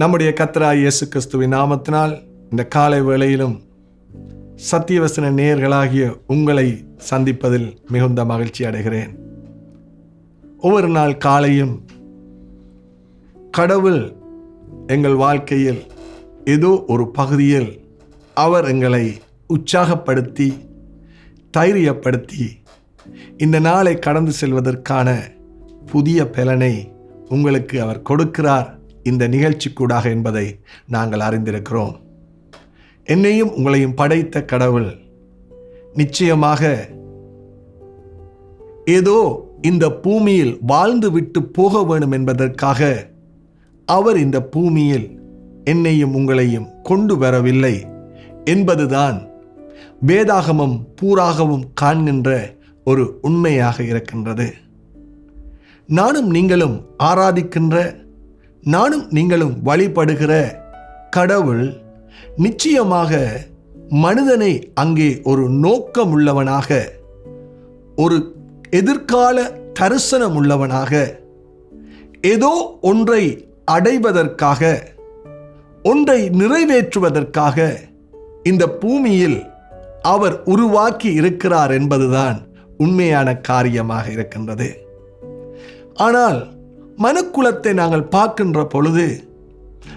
நம்முடைய கத்தராய் இயேசு கிறிஸ்துவின் நாமத்தினால் இந்த காலை வேளையிலும் சத்தியவசன நேயர்களாகிய உங்களை சந்திப்பதில் மிகுந்த மகிழ்ச்சி அடைகிறேன். ஒவ்வொரு நாள் காலையும் கடவுள் எங்கள் வாழ்க்கையில் ஏதோ ஒரு பகுதியில் அவர் எங்களை உற்சாகப்படுத்தி தைரியப்படுத்தி இந்த நாளை கடந்து செல்வதற்கான புதிய பலனை உங்களுக்கு அவர் கொடுக்கிறார். இந்த நிகழ்ச்சிக்கூடாக என்பதை நாங்கள் அறிந்திருக்கிறோம். என்னையும் உங்களையும் படைத்த கடவுள் நிச்சயமாக ஏதோ இந்த பூமியில் வாழ்ந்து விட்டு போக வேண்டும் என்பதற்காக அவர் இந்த பூமியில் என்னையும் உங்களையும் கொண்டு வரவில்லை என்பதுதான் வேதாகமம் பூராகவும் காண்கின்ற ஒரு உண்மையாக இருக்கின்றது. நானும் நீங்களும் ஆராதிக்கின்ற நானும் நீங்களும் வழிபடுகிற கடவுள் நிச்சயமாக மனிதனை அங்கே ஒரு நோக்கம் உள்ளவனாக ஒரு எதிர்கால தரிசனம் உள்ளவனாக ஏதோ ஒன்றை அடைவதற்காக ஒன்றை நிறைவேற்றுவதற்காக இந்த பூமியில் அவர் உருவாக்கி இருக்கிறார் என்பதுதான் உண்மையான காரியமாக இருக்கின்றது. ஆனால் மனுக்குலத்தை நாங்கள் பார்க்கின்ற பொழுது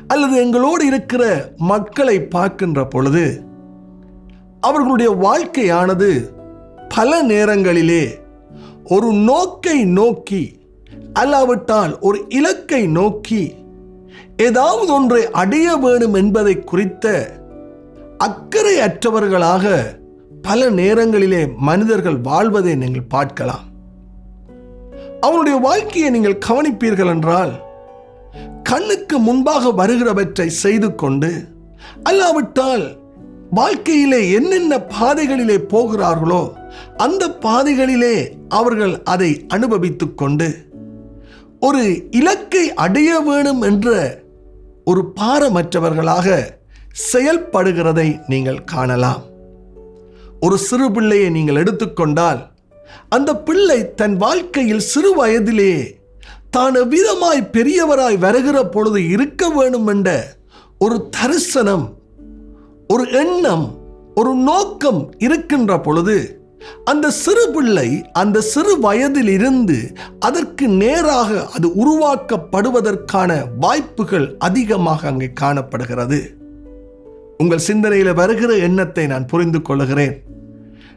அல்லது எங்களோடு இருக்கிற மக்களை பார்க்கின்ற பொழுது அவர்களுடைய வாழ்க்கையானது பல நேரங்களிலே ஒரு நோக்கை நோக்கி அல்லாவிட்டால் ஒரு இலக்கை நோக்கி ஏதாவது ஒன்றை அடைய வேண்டும் என்பதை குறித்த அக்கறை அற்றவர்களாக பல நேரங்களிலே மனிதர்கள் வாழ்வதை நீங்கள் பார்க்கலாம். அவனுடைய வாழ்க்கையை நீங்கள் கவனிப்பீர்கள் என்றால் கண்ணுக்கு முன்பாக வருகிறவற்றை செய்து கொண்டு அல்லாவிட்டால் வாழ்க்கையிலே என்னென்ன பாதைகளிலே போகிறார்களோ அந்த பாதைகளிலே அவர்கள் அதை அனுபவித்துக் கொண்டு ஒரு இலக்கை அடைய வேணும் என்ற ஒரு பாரமற்றவர்களாக செயல்படுகிறதை நீங்கள் காணலாம். ஒரு சிறு பிள்ளையை நீங்கள் எடுத்துக்கொண்டால் அந்த பிள்ளை தன் வாழ்க்கையில் சிறு வயதிலே தான் எவ்விதமாய் பெரியவராய் வருகிற பொழுது இருக்க வேண்டும் என்ற ஒரு தரிசனம் ஒரு எண்ணம் ஒரு நோக்கம் இருக்கின்ற பொழுது அந்த சிறு பிள்ளை அந்த சிறு வயதில் இருந்து அதற்கு நேராக அது உருவாக்கப்படுவதற்கான வாய்ப்புகள் அதிகமாக அங்கே காணப்படுகிறது. உங்கள் சிந்தனையில் வருகிற எண்ணத்தை நான் புரிந்து கொள்கிறேன்.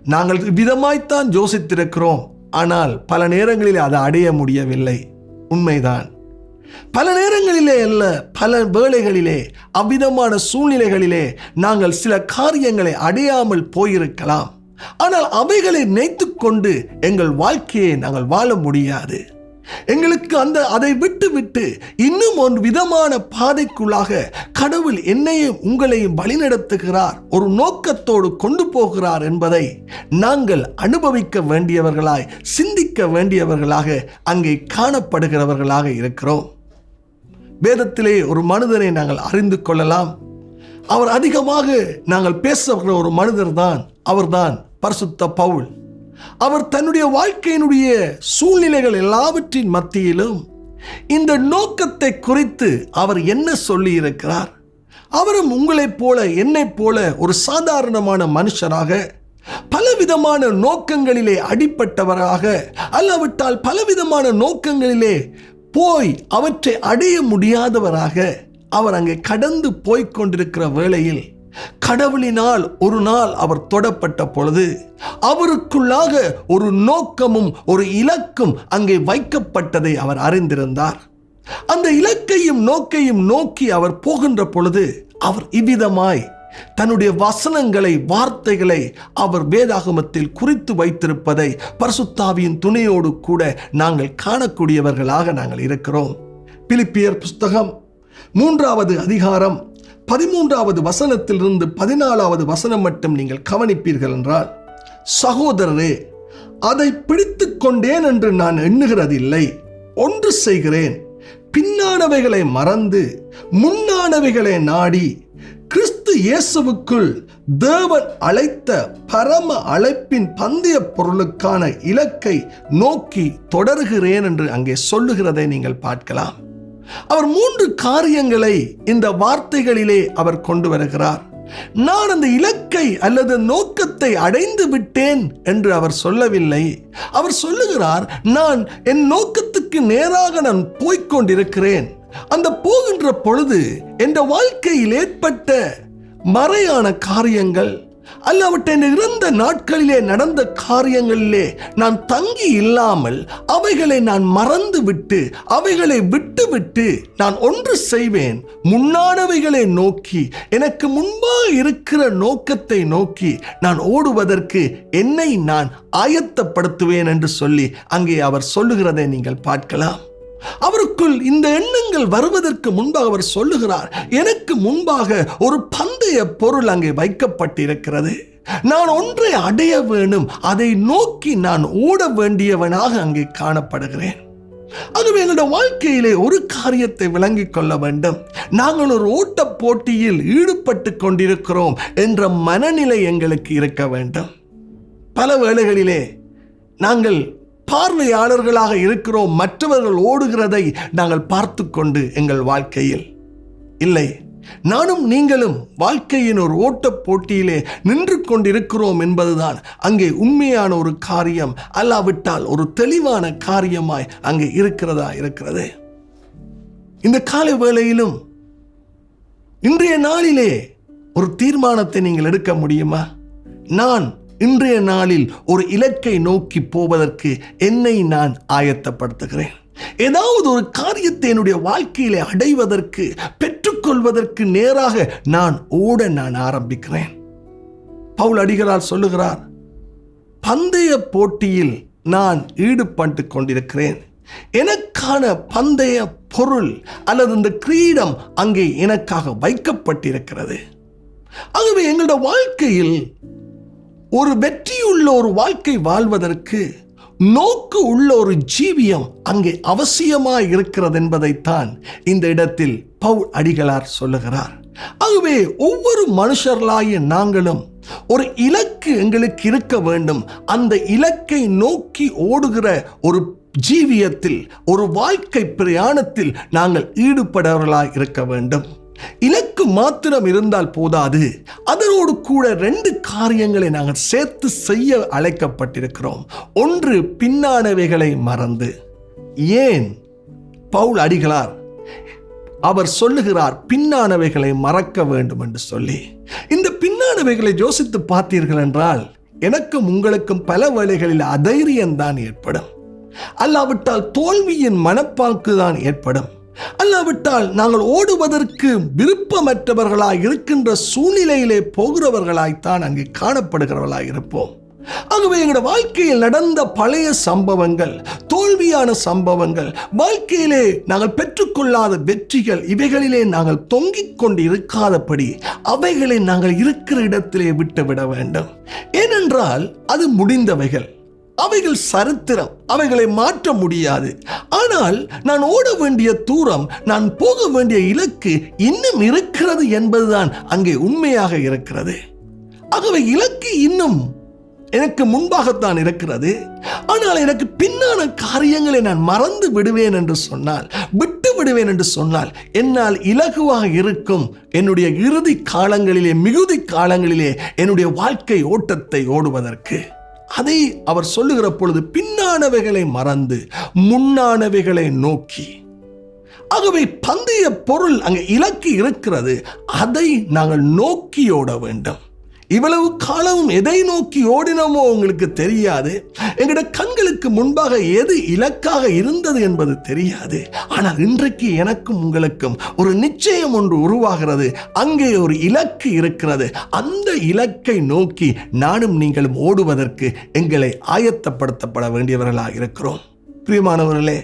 நாங்கள் விதமாய்த்தான் யோசித்திருக்கிறோம் ஆனால் பல நேரங்களில் அதை அடைய முடியவில்லை. உண்மைதான். பல நேரங்களிலே அல்ல பல வேளைகளிலே அவ்விதமான சூழ்நிலைகளிலே நாங்கள் சில காரியங்களை அடையாமல் போயிருக்கலாம். ஆனால் அவைகளை நினைத்து கொண்டு எங்கள் வாழ்க்கையை நாங்கள் வாழ முடியாது. எங்களுக்கு அந்த அதை விட்டு விட்டு இன்னும் ஒரு விதமான பாதைக்குள்ளாக கடவுள் என்னையும் உங்களையும் வழிநடத்துகிறார் ஒரு நோக்கத்தோடு கொண்டு போகிறார் என்பதை நாங்கள் அனுபவிக்க வேண்டியவர்களாய் சிந்திக்க வேண்டியவர்களாக அங்கே காணப்படுகிறவர்களாக இருக்கிறோம். வேதத்திலே ஒரு மனிதனை நாங்கள் அறிந்து கொள்ளலாம். அவர் அதிகமாக நாங்கள் பேசுகிற ஒரு மனிதர் தான் அவர்தான் பரிசுத்த பவுல். அவர் தன்னுடைய வாழ்க்கையினுடைய சூழ்நிலைகள் எல்லாவற்றின் மத்தியிலும் இந்த நோக்கத்தை குறித்து அவர் என்ன சொல்லி இருக்கிறார் அவரும் உங்களைப் போல என்னைப் போல ஒரு சாதாரணமான மனுஷராக பலவிதமான நோக்கங்களிலே அடிப்பட்டவராக அல்லாவிட்டால் பலவிதமான நோக்கங்களிலே போய் அவற்றை அடைய முடியாதவராக அவர் அங்கே கடந்து போய்க் கொண்டிருக்கிற வேளையில் கடவுளினால் ஒரு நாள் அவர் தொடப்பட்ட பொழுது அவருக்குள்ளாக ஒரு நோக்கமும் ஒரு இலக்கும் அங்கே வைக்கப்பட்டதை அவர் அறிந்திருந்தார். அந்த இலக்கையும் நோக்கையும் நோக்கி அவர் போகின்ற பொழுது அவர் இவ்விதமாய் தன்னுடைய வசனங்களை வார்த்தைகளை அவர் வேதாகமத்தில் குறித்து வைத்திருப்பதை பரசுத்தாவியின் துணையோடு கூட நாங்கள் காணக்கூடியவர்களாக நாங்கள் இருக்கிறோம். பிலிப்பியர் புஸ்தகம் மூன்றாவது அதிகாரம் பதிமூன்றாவது வசனத்திலிருந்து பதினாலாவது வசனம் மட்டும் நீங்கள் கவனிப்பீர்கள் என்றால் சகோதரரே அதை பிடித்து கொண்டேன் என்று நான் எண்ணுகிறதில்லை. ஒன்று செய்கிறேன். பின்னானவைகளை மறந்து முன்னானவைகளை நாடி கிறிஸ்து இயேசுவுக்குள் தேவன் அழைத்த பரம அழைப்பின் பந்தய பொருளுக்கான இலக்கை நோக்கி தொடர்கிறேன் என்று அங்கே சொல்லுகிறதை நீங்கள் பார்க்கலாம். அவர் மூன்று காரியங்களை இந்த வார்த்தைகளிலே அவர் கொண்டு வருகிறார். நான் அந்த இலக்கை அல்லது நோக்கத்தை அடைந்து விட்டேன் என்று அவர் சொல்லவில்லை. அவர் சொல்லுகிறார் நான் என் நோக்கத்துக்கு நேராக நான் போய்கொண்டிருக்கிறேன் அந்த போகின்ற பொழுது என்ற வாழ்க்கையில் ஏற்பட்ட மறையான காரியங்கள் அல்லாவிட்ட இறந்த நாட்களிலே நடந்த காரியங்களிலே நான் தங்கி இல்லாமல் அவைகளை நான் மறந்து விட்டு அவைகளை விட்டு விட்டு நான் ஒன்று செய்வேன். முன்னானவைகளை நோக்கி எனக்கு முன்பாக இருக்கிற நோக்கத்தை நோக்கி நான் ஓடுவதற்கு என்னை நான் ஆயத்தப்படுத்துவேன் என்று சொல்லி அங்கே அவர் சொல்லுகிறதை நீங்கள் பார்க்கலாம். அவருக்குள் இந்த எண்ணங்கள் வருவதற்கு முன்பாக அவர் சொல்லுகிறார் எனக்கு முன்பாக ஒரு என்னுடைய பொருள் அங்கே வைக்கப்பட்டிருக்கிறது. நான் ஒன்றை அடைய வேணும் அதை நோக்கி நான் ஓட வேண்டியவனாக அங்கே காணப்படுகிறேன். ஆகவே எங்களுடைய வாழ்க்கையிலே ஒரு காரியத்தை விளங்கிக் கொள்ள வேண்டும். நாங்கள் ஒரு ஓட்ட போட்டியில் ஈடுபட்டு கொண்டிருக்கிறோம் என்ற மனநிலை எங்களுக்கு இருக்க வேண்டும். பல வேளைகளிலே நாங்கள் பார்வையாளர்களாக இருக்கிறோம் மற்றவர்கள் ஓடுகிறதை நாங்கள் பார்த்து கொண்டு எங்கள் வாழ்க்கையில். இல்லை நானும் நீங்களும் வாழ்க்கையின் ஒரு ஓட்டப் போட்டியிலே நின்று கொண்டிருக்கிறோம் என்பதுதான் அங்கே உண்மையான ஒரு காரியம் அல்லாவிட்டால் ஒரு தெளிவான காரியமாய் அங்கே இருக்கிறதா இருக்கிறது. இந்த காலை வேளையிலும் இன்றைய நாளிலே ஒரு தீர்மானத்தை நீங்கள் எடுக்க முடியுமா? நான் இன்றைய நாளில் ஒரு இலக்கை நோக்கி போவதற்கு என்னை நான் ஆயத்தப்படுத்துகிறேன். ஏதாவது ஒரு காரியத்தை என்னுடைய வாழ்க்கையிலே அடைவதற்கு பெற்று பெற்றுக்கொள்வதற்கு நேராக நான் ஓட நான் ஆரம்பிக்கிறேன். பவுல் அடிகளார் சொல்லுகிறார் பந்தய போட்டியில் நான் ஈடுபட்டு கொண்டிருக்கிறேன். எனக்கான பந்தய பொருள் அல்லது இந்த கிரீடம் அங்கே எனக்காக வைக்கப்பட்டிருக்கிறது. ஆகவே எங்களோட வாழ்க்கையில் ஒரு வெற்றியுள்ள ஒரு வாழ்க்கை வாழ்வதற்கு நோக்கு உள்ள ஒரு ஜீவியம் அங்கே அவசியமாய் இருக்கிறது என்பதைத்தான் இந்த இடத்தில் பவுல் அடிகளார் சொல்லுகிறார். ஆகவே ஒவ்வொரு மனுஷர்களாகிய நாங்களும் ஒரு இலக்கு எங்களுக்கு இருக்க வேண்டும். அந்த இலக்கை நோக்கி ஓடுகிற ஒரு ஜீவியத்தில் ஒரு வாழ்க்கை பிரயாணத்தில் நாங்கள் ஈடுபடவர்களாய் இருக்க வேண்டும். இலக்கு மாத்திரம் இருந்தால் போதாது. அதனோடு கூட ரெண்டு காரியங்களை நாங்கள் சேர்த்து செய்ய அழைக்கப்பட்டிருக்கிறோம். ஒன்று பின்னானவைகளை மறந்து. ஏன்? பவுல் அடிகளார் அவர் சொல்லுகிறார் பின்னானவைகளை மறக்க வேண்டும் என்று சொல்லி. இந்த பின்னானவைகளை யோசித்து பார்த்தீர்கள் என்றால் எனக்கும் உங்களுக்கும் பல வேளைகளில் அதைரியம்தான் ஏற்படும். அல்லாவிட்டால் தோல்வியின் மனப்பாக்கு தான் ஏற்படும். அல்லாவிட்டால் நாங்கள் ஓடுவதற்கு விருப்பமற்றவர்களாய் இருக்கின்ற சூழ்நிலையிலே போகிறவர்களாய்த்தான் அங்கே காணப்படுகிறவர்களாய் இருப்போம். ஆகவே எங்களோட வாழ்க்கையில் நடந்த பழைய சம்பவங்கள் தோல்வியான சம்பவங்கள் வாழ்க்கையிலே நாங்கள் பெற்றுக்கொள்ளாத வெற்றிகள் இவைகளிலே நாங்கள் தொங்கிக் கொண்டு இருக்காதபடி அவைகளை நாங்கள் இருக்கிற இடத்திலே விட்டுவிட வேண்டும். ஏனென்றால் அது முடிந்தவைகள். அவைகள் சரித்திரம் அவைகளை மாற்ற முடியாது. ஆனால் நான் ஓட வேண்டிய தூரம் நான் போக வேண்டிய இலக்கு இன்னும் இருக்கிறது என்பதுதான் அங்கே உண்மையாக இருக்கிறது. ஆகவே இலக்கு இன்னும் எனக்கு முன்பாகத்தான் இருக்கிறது. ஆனால் எனக்கு பின்னான காரியங்களை நான் மறந்து விடுவேன் என்று சொன்னால் விட்டு விடுவேன் என்று சொன்னால் என்னால் இலகுவாக இருக்கும் என்னுடைய இறுதி காலங்களிலே மிகுதி காலங்களிலே என்னுடைய வாழ்க்கை ஓட்டத்தை ஓடுவதற்கு. அதை அவர் சொல்லுகிற பொழுது பின்னானவைகளை மறந்து முன்னானவைகளை நோக்கி ஆகவே பந்தய பொருள் அங்கே இலக்கு இருக்கிறது. அதை நாங்கள் நோக்கியோட வேண்டும். இவ்வளவு காலமும் எதை நோக்கி ஓடினோமோ உங்களுக்கு தெரியாது. எங்களோட கண்களுக்கு முன்பாக எது இலக்காக இருந்தது என்பது தெரியாது. ஆனால் இன்றைக்கு எனக்கும் உங்களுக்கும் ஒரு நிச்சயம் ஒன்று உருவாகிறது. அங்கே ஒரு இலக்கு இருக்கிறது. அந்த இலக்கை நோக்கி நானும் நீங்களும் ஓடுவதற்கு எங்களை ஆயத்தப்படுத்தப்பட வேண்டியவர்களாக இருக்கிறோம். பிரியமானவர்களே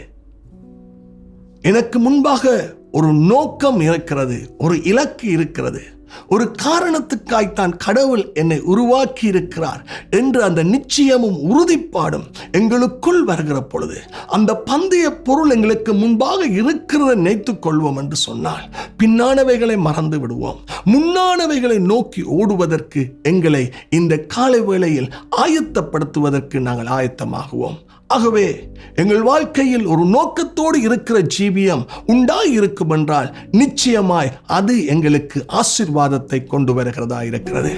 எனக்கு முன்பாக ஒரு நோக்கம் இருக்கிறது ஒரு இலக்கு இருக்கிறது. ஒரு காரணத்துக்காய்த்தான் கடவுள் என்னை உருவாக்கி இருக்கிறார் என்று அந்த நிச்சயமும் உறுதிப்பாடும் எங்களுக்குள் வருகிற பொழுது அந்த பந்தய பொருள் எங்களுக்கு முன்பாக இருக்கிறத நினைத்துக் கொள்வோம் என்று சொன்னால் பின்னானவைகளை மறந்து விடுவோம். முன்னானவைகளை நோக்கி ஓடுவதற்கு எங்களை இந்த காலை வேளையில் ஆயத்தப்படுத்துவதற்கு நாங்கள் ஆயத்தமாகுவோம். ஆகவே எங்கள் வாழ்க்கையில் ஒரு நோக்கத்தோடு இருக்கிற ஜீவியம் உண்டாய் இருக்கும் என்றால் நிச்சயமாய் அது எங்களுக்கு ஆசீர்வாதத்தை கொண்டு வருகிறதா இருக்கிறது.